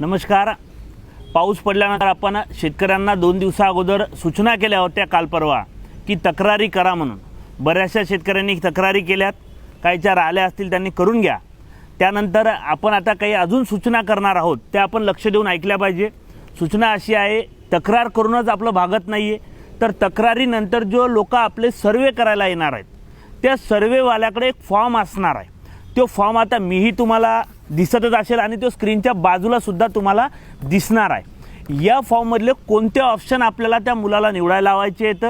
नमस्कार. पाऊस पडल्यानंतर आपण शेतकऱ्यांना दोन दिवसा अगोदर सूचना केल्या होत्या काल परवा की तक्रारी करा म्हणून. बऱ्याचशा शेतकऱ्यांनी तक्रारी केल्यात. काहीच्या राहिल्या असतील त्यांनी करून घ्या. त्यानंतर आपण आता काही अजून सूचना करणार आहोत त्या आपण लक्ष देऊन ऐकल्या पाहिजे. सूचना अशी आहे तक्रार करूनच आपलं भागत नाही आहे तर तक्रारीनंतर जो लोक आपले सर्वे करायला येणार आहेत त्या सर्वेवाल्याकडे एक फॉर्म असणार आहे. तो फॉर्म आता मीही तुम्हाला दिसतच असेल आणि तो स्क्रीनच्या बाजूलासुद्धा तुम्हाला दिसणार आहे. या फॉर्ममधले कोणते ऑप्शन आपल्याला त्या मुलाला निवडायला लावायचे आहेत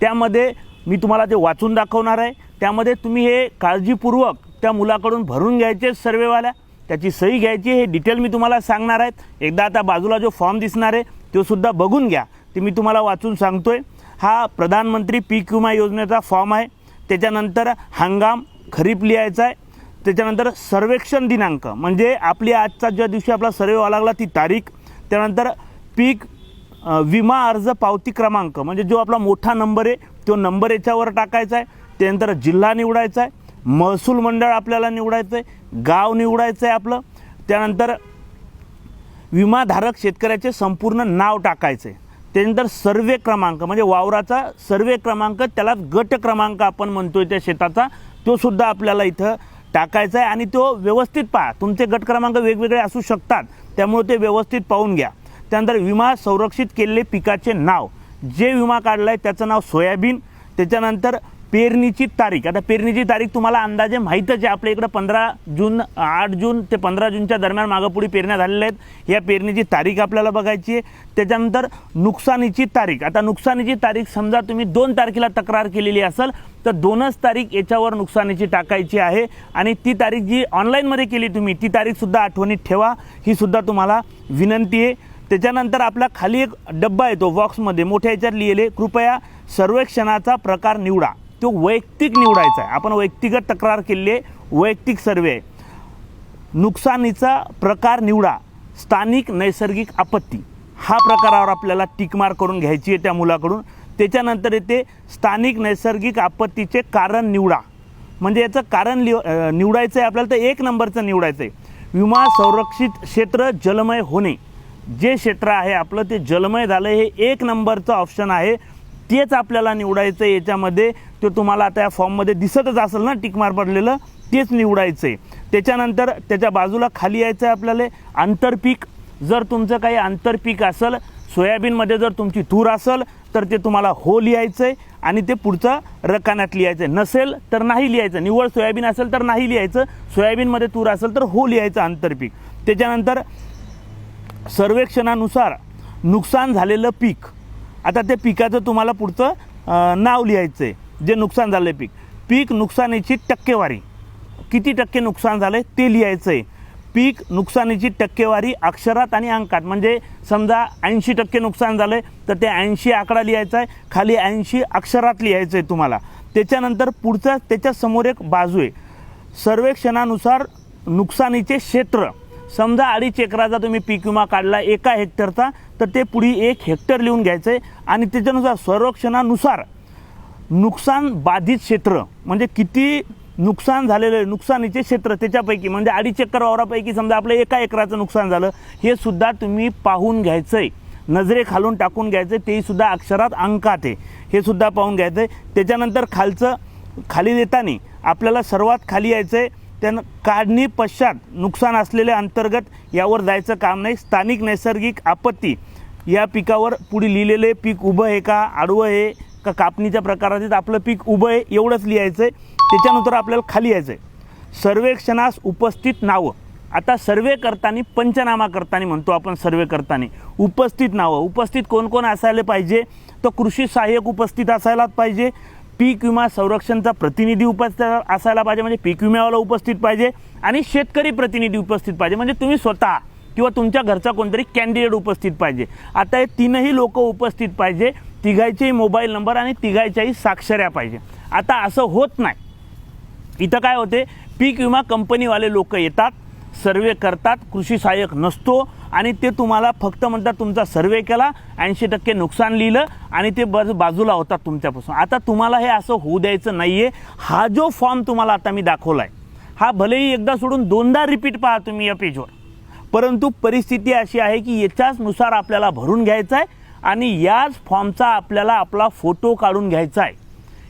त्यामध्ये मी तुम्हाला ते वाचून दाखवणार आहे. त्यामध्ये तुम्ही हे काळजीपूर्वक त्या मुलाकडून भरून घ्यायचे सर्वेवाल्या. त्याची सही घ्यायची हे डिटेल मी तुम्हाला सांगणार आहेत. एकदा आता बाजूला जो फॉर्म दिसणार आहे तो सुद्धा बघून घ्या. ते मी तुम्हाला वाचून सांगतो आहे हा प्रधानमंत्री पीक विमा योजनेचा फॉर्म आहे. त्याच्यानंतर हंगाम खरीप लिहायचा आहे. त्याच्यानंतर सर्वेक्षण दिनांक. म्हणजे आपली आजचा ज्या दिवशी आपला सर्वे व्हावा लागला ती तारीख त्यानंतर पीक विमा अर्ज पावती क्रमांक. म्हणजे जो आपला मोठा नंबर आहे तो नंबर याच्यावर टाकायचा आहे. त्यानंतर जिल्हा निवडायचा आहे महसूल मंडळ आपल्याला निवडायचं आहे गाव निवडायचं आहे आपलं. त्यानंतर विमाधारक शेतकऱ्याचे संपूर्ण नाव टाकायचे त्यानंतर सर्वे क्रमांक म्हणजे वावराचा सर्वे क्रमांक त्याला गट क्रमांक आपण म्हणतो आहे त्या शेताचा तो सुद्धा आपल्याला इथं टाकायचा आहे आणि तो व्यवस्थित पहा. तुमचे गट क्रमांक वेगवेगळे असू शकतात. त्यामुळे ते व्यवस्थित पाहून घ्या. त्यानंतर विमा संरक्षित केलेले पिकाचे नाव. जे विमा काढला आहे त्याचं नाव सोयाबीन. त्याच्यानंतर पेरणीची तारीख. आता पेरणीची तारीख तुम्हाला अंदाजे माहीतच आहे. आपल्या इकडं पंधरा जून आठ जून ते पंधरा जूनच्या दरम्यान मागंपुढी पेरण्या झालेल्या आहेत. या पेरणीची तारीख आपल्याला बघायची आहे. त्याच्यानंतर नुकसानीची तारीख. आता नुकसानीची तारीख समजा तुम्ही दोन तारखेला तक्रार केलेली असेल तर दोनच तारीख याच्यावर नुकसानीची टाकायची आहे. आणि ती तारीख जी ऑनलाईनमध्ये केली तुम्ही ती तारीखसुद्धा आठवणीत ठेवा. ही सुद्धा तुम्हाला विनंती आहे. त्याच्यानंतर आपला खाली एक डब्बा येतो बॉक्समध्ये मोठ्या याच्यात लिहिले कृपया सर्वेक्षणाचा प्रकार निवडा. तो वैयक्तिक निवडायचा आहे. आपण वैयक्तिक तक्रार केली आहे वैयक्तिक सर्वे आहे. नुकसानीचा प्रकार निवडा स्थानिक नैसर्गिक आपत्ती. हा प्रकारावर आपल्याला टिकमार करून घ्यायची आहे त्या मुलाकडून. त्याच्यानंतर येते स्थानिक नैसर्गिक आपत्तीचे कारण निवडा. म्हणजे याचं कारण लिव निवडायचं आहे आपल्याला तर एक नंबरचं निवडायचं आहे. विमा संरक्षित क्षेत्र जलमय होणे. जे क्षेत्र आहे आपलं ते जलमय झालं हे एक नंबरचं ऑप्शन आहे. तेच आपल्याला निवडायचं आहे याच्यामध्ये ते तुम्हाला आता या फॉर्ममध्ये दिसतच असेल ना टिकमार पडलेलं तेच निवडायचं आहे त्याच्यानंतर त्याच्या बाजूला खाली यायचं आहे आपल्याला आंतरपीक जर तुमचं काही आंतरपीक असेल सोयाबीनमध्ये जर तुमची तूर असेल तर ते तुम्हाला हो लिहायचं आहे आणि ते पुढचं रकान्यात लिहायचं आहे नसेल तर नाही लिहायचं. निव्वळ सोयाबीन असेल तर नाही लिहायचं. सोयाबीनमध्ये तूर असेल तर हो लिहायचं आंतरपीक त्याच्यानंतर सर्वेक्षणानुसार नुकसान झालेलं पीक. आता ते पिकाचं तुम्हाला पुढचं नाव लिहायचं आहे जे नुकसान झालं आहे पीक. पीक नुकसानीची टक्केवारी. किती टक्के नुकसान झालं आहे ते लिहायचं आहे पीक नुकसानीची टक्केवारी अक्षरात आणि अंकात. म्हणजे समजा ऐंशी टक्के नुकसान झालं आहे तर ते ऐंशी आकडा लिहायचा आहे खाली ऐंशी अक्षरात लिहायचं आहे तुम्हाला. त्याच्यानंतर पुढचा त्याच्यासमोर एक बाजू आहे. सर्वेक्षणानुसार नुकसानीचे क्षेत्र. समजा अडीच एकराचा तुम्ही पीक विमा काढला एका हेक्टरचा तर ते पुढे एक हेक्टर लिहून घ्यायचं आहे. आणि त्याच्यानुसार संरक्षणानुसार नुकसान बाधित क्षेत्र म्हणजे किती नुकसान झालेलं आहे नुकसानीचे क्षेत्र त्याच्यापैकी म्हणजे अडीच एकर वावरापैकी समजा आपलं एका एकराचं नुकसान झालं हे सुद्धा तुम्ही पाहून घ्यायचं आहे नजरे खालून टाकून घ्यायचं आहे तेही सुद्धा अक्षरात अंकात आहे. हे सुद्धा पाहून घ्यायचं आहे त्याच्यानंतर खालचं खाली देताना आपल्याला सर्वात खाली यायचं आहे त्यानं काढणी पश्चात नुकसान असलेले अंतर्गत यावर जायचं काम नाही. स्थानिक नैसर्गिक आपत्ती या पिकावर पुढे लिहिलेले पीक उभं आहे का? आडवं आहे का? कापणीच्या प्रकारात आपलं पीक उभं आहे? एवढंच लिहायचं आहे त्याच्यानंतर आपल्याला खाली यायचं आहे सर्वेक्षणास उपस्थित नावं. आता सर्वे करताना पंचनामा करताना म्हणतो आपण सर्वे करताना. उपस्थित नावं. उपस्थित कोण कोण असायला पाहिजे? तर कृषी सहाय्यक उपस्थित असायलाच पाहिजे. पीक विमा संरक्षणचा प्रतिनिधी उपस्थित असायला पाहिजे म्हणजे पीक विम्यावाला उपस्थित पाहिजे आणि शेतकरी प्रतिनिधी उपस्थित पाहिजे. म्हणजे तुम्ही स्वतः किंवा तुमच्या घरचा कोणतरी कॅन्डिडेट उपस्थित पाहिजे. आता हे तीनही लोक उपस्थित पाहिजे. तिघायचेही मोबाईल नंबर आणि तिघायच्याही साक्षऱ्या पाहिजे. आता असं होत नाही. इथं काय होते? पीक विमा कंपनीवाले लोक येतात सर्वे करतात कृषी सहाय्यक नसतो आणि ते तुम्हाला फक्त म्हणतात तुमचा सर्वे केला ऐंशी टक्के नुकसान लिहिलं आणि ते बस बाजूला होतात तुमच्यापासून. आता तुम्हाला हे असं होऊ द्यायचं नाही आहे हा जो फॉर्म तुम्हाला आता मी दाखवला आहे हा भलेही एकदा सोडून दोनदा रिपीट पहा तुम्ही या पेजवर परंतु परिस्थिती अशी आहे की याच्याचनुसार आपल्याला भरून घ्यायचा आहे आणि याच फॉर्मचा आपल्याला आपला फोटो काढून घ्यायचा आहे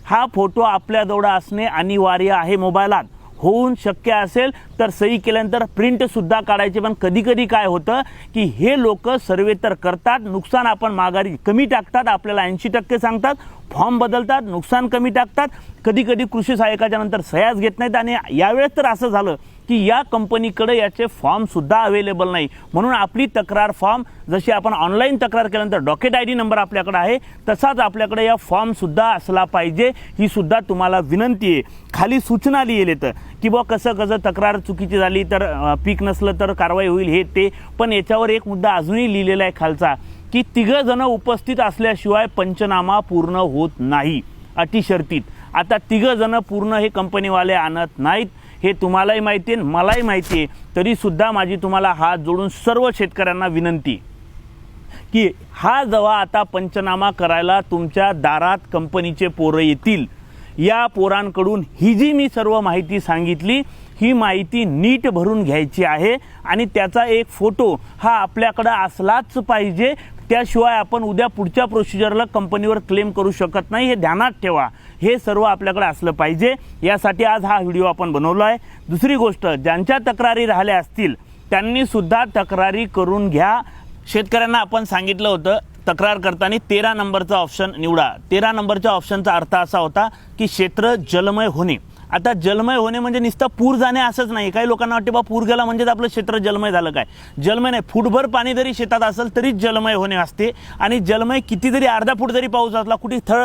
हा फोटो आपल्याजवळ असणे अनिवार्य आहे मोबाईलात. होऊन शक्य असेल तर सही केल्यानंतर प्रिंटसुद्धा काढायचे. पण कधी कधी काय होतं की हे लोक सर्वे तर करतात नुकसान आपण माघारी कमी टाकतात आपल्याला ऐंशी टक्के सांगतात फॉर्म बदलतात नुकसान कमी टाकतात. कधी कधी कृषी सहाय्यकाच्या नंतर सह्याच घेत नाहीत आणि यावेळेस तर असं झालं की या कंपनीकडे याचे फॉर्मसुद्धा अवेलेबल नाही. म्हणून आपली तक्रार फॉर्म जशी आपण ऑनलाईन तक्रार केल्यानंतर डॉकेट आय डी नंबर आपल्याकडे आहे तसाच आपल्याकडे या फॉर्मसुद्धा असला पाहिजे ही सुद्धा तुम्हाला विनंती आहे. खाली सूचना लिहिली येतं की बुवा कसं कसं तक्रार चुकीची झाली तर पीक नसलं तर कारवाई होईल हे ते पण याच्यावर एक मुद्दा अजूनही लिहिलेला आहे खालचा. की तिघं जण उपस्थित असल्याशिवाय पंचनामा पूर्ण होत नाही. अटी शर्तीत. आता तिघं जण पूर्ण हे कंपनीवाले आणत नाहीत. हे तुम्हालाही माहिती आहे मलाही माहिती आहे. तरीसुद्धा माझी तुम्हाला हात जोडून सर्व शेतकऱ्यांना विनंती की हा जेव्हा आता पंचनामा करायला तुमच्या दारात कंपनीचे पोरं येतील. या पोरांकडून ही जी मी सर्व माहिती सांगितली ही माहिती नीट भरून घ्यायची आहे आणि त्याचा एक फोटो हा आपल्याकडं असलाच पाहिजे. त्याशिवाय आपण उद्या पुढच्या प्रोसिजरला कंपनीवर क्लेम करू शकत नाही. हे ध्यानात ठेवा. हे सर्व आपल्याकडे असलं पाहिजे. यासाठी आज हा व्हिडिओ आपण बनवला आहे. दुसरी गोष्ट ज्यांच्या तक्रारी राहिल्या असतील त्यांनीसुद्धा तक्रारी करून घ्या. शेतकऱ्यांना आपण सांगितलं होतं तक्रार करताना तेरा नंबरचा ऑप्शन निवडा. तेरा नंबरच्या ऑप्शनचा अर्थ असा होता की क्षेत्र जलमय होणे. आता जलमय होणे म्हणजे नुसतं पूर जाणे असंच नाही. काही लोकांना वाटते बा पूर गेला म्हणजेच आपलं क्षेत्र जलमय झालं काय? जलमय नाही. फुटभर पाणी जरी शेतात असेल तरीच जलमय होणे असते. आणि जलमय किती जरी अर्धा फूट जरी पाऊस असला कुठे थळ